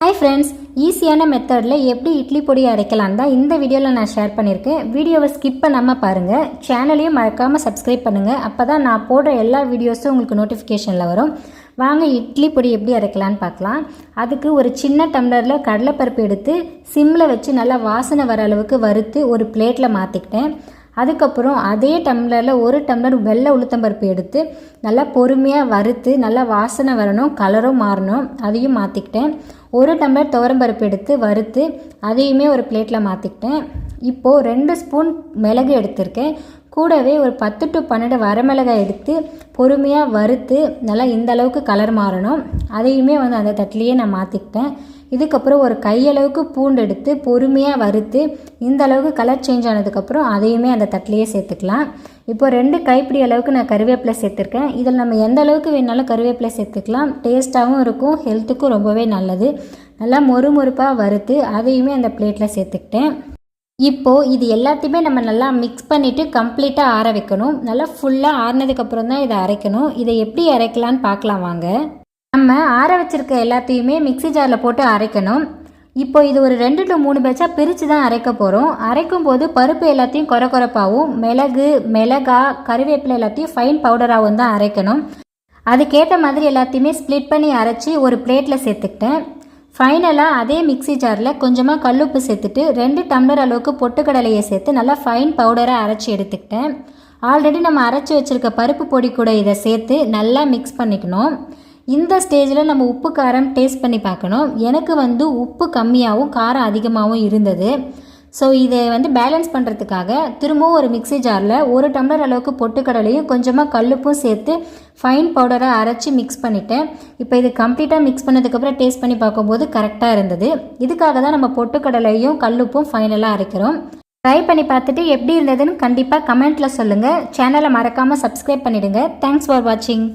Hi friends ஈஸியான மெத்தடில் எப்படி இட்லி பொடி அரைக்கலாம் தான் இந்த வீடியோவில் நான் ஷேர் பண்ணியிருக்கேன் வீடியோவை ஸ்கிப் பண்ணாமல் பாருங்கள் சேனலையும் மறக்காமல் சப்ஸ்கிரைப் பண்ணுங்கள் அப்போ தான் நான் போடுற எல்லா வீடியோஸும் உங்களுக்கு நோட்டிஃபிகேஷனில் வரும். வாங்க இட்லி பொடி எப்படி அரைக்கலான்னு பார்க்கலாம். அதுக்கு ஒரு சின்ன டம்ளரில் கடலைப்பருப்பு எடுத்து சிம்மில் வச்சு நல்லா வாசனை வர அளவுக்கு வறுத்து ஒரு பிளேட்டில் மாற்றிக்கிட்டேன் அதுக்கப்புறம் அதே டம்ளரில் ஒரு டம்ளர் வெள்ளை உளுத்தம்பருப்பு எடுத்து நல்லா பொறுமையாக வறுத்து நல்லா வாசனை வரணும் கலரும் மாறணும் அதையும் மாற்றிக்கிட்டேன் ஒரு டம்ளர் துவரம்பருப்பு எடுத்து வறுத்து அதையுமே ஒரு பிளேட்டில் மாற்றிக்கிட்டேன் இப்போது ரெண்டு ஸ்பூன் மிளகு எடுத்திருக்கேன். கூடவே ஒரு பத்து டு பன்னெண்டு வரமிளகாய் எடுத்து பொறுமையாக வறுத்து நல்லா இந்த அளவுக்கு கலர் மாறணும். அதையுமே வந்து அந்த தட்டிலேயே நான் மாற்றிக்கிட்டேன் இதுக்கப்புறம் ஒரு கையளவுக்கு பூண்டு எடுத்து பொறுமையாக வறுத்து இந்த அளவுக்கு கலர் சேஞ்ச் ஆனதுக்கப்புறம் அதையுமே அந்த தட்டிலேயே சேர்த்துக்கலாம். இப்போ ரெண்டு கைப்பிடி அளவுக்கு நான் கருவேப்பிலை சேர்த்துருக்கேன். இதில் நம்ம எந்த அளவுக்கு வேணாலும் கருவேப்பிலை சேர்த்துக்கலாம். டேஸ்ட்டாகவும் இருக்கும் ஹெல்த்துக்கும் ரொம்பவே நல்லது. நல்லா மொறு மொறுப்பாக வறுத்து அதையுமே அந்த பிளேட்டில் சேர்த்துக்கிட்டேன். இப்போது இது எல்லாத்தையுமே நம்ம நல்லா மிக்ஸ் பண்ணிவிட்டு கம்ப்ளீட்டாக ஆற வைக்கணும். நல்லா ஃபுல்லாக ஆறினதுக்கப்புறம் தான் இதை அரைக்கணும். இதை எப்படி அரைக்கலான்னு பார்க்கலாம் வாங்க. நம்ம ஆற வச்சிருக்க எல்லாத்தையுமே மிக்ஸி ஜாரில் போட்டு அரைக்கணும். இப்போ இது ஒரு ரெண்டு டு மூணு பேட்சாக பிரித்து தான் அரைக்க போகிறோம் அரைக்கும் போது பருப்பு எல்லாத்தையும் குறை குறைப்பாகவும் மிளகு மிளகா கருவேப்பிலை எல்லாத்தையும் ஃபைன் பவுடராகவும் தான் அரைக்கணும். அதுக்கேற்ற மாதிரி எல்லாத்தையுமே ஸ்ப்ளிட் பண்ணி அரைச்சி ஒரு பிளேட்டில் சேர்த்துக்கிட்டேன். ஃபைனலாக அதே மிக்ஸி ஜாரில் கொஞ்சமாக கல்லுப்பு சேர்த்துட்டு ரெண்டு டம்ளர் அளவுக்கு பொட்டுக்கடலையை சேர்த்து நல்லா ஃபைன் பவுடராக அரைச்சி எடுத்துக்கிட்டேன். ஆல்ரெடி நம்ம அரைச்சி வச்சுருக்க பருப்பு பொடி கூட இதை சேர்த்து நல்லா மிக்ஸ் பண்ணிக்கணும். இந்த ஸ்டேஜில் நம்ம உப்பு காரம் டேஸ்ட் பண்ணி பார்க்கணும். எனக்கு வந்து உப்பு கம்மியாகவும் காரம் அதிகமாகவும் இருந்தது. ஸோ இதை வந்து பேலன்ஸ் பண்ணுறதுக்காக திரும்பவும் ஒரு மிக்ஸி ஜாரில் ஒரு டம்ளர் அளவுக்கு பொட்டுக்கடலையும் கொஞ்சமாக கல்லுப்பும் சேர்த்து ஃபைன் பவுடரை அரைச்சி மிக்ஸ் பண்ணிட்டேன். இப்போ இது கம்ப்ளீட்டாக மிக்ஸ் பண்ணதுக்கப்புறம் டேஸ்ட் பண்ணி பார்க்கும்போது கரெக்டாக இருந்தது. இதுக்காக தான் நம்ம பொட்டுக்கடலையும் கல்லுப்பும் ஃபைனலாக அரைக்கிறோம். ட்ரை பண்ணி பார்த்துட்டு எப்படி இருந்ததுன்னு கண்டிப்பாக கமெண்ட்டில் சொல்லுங்கள் சேனலை மறக்காமல் சப்ஸ்கிரைப் பண்ணிவிடுங்க தேங்க்ஸ் ஃபார் வாட்சிங்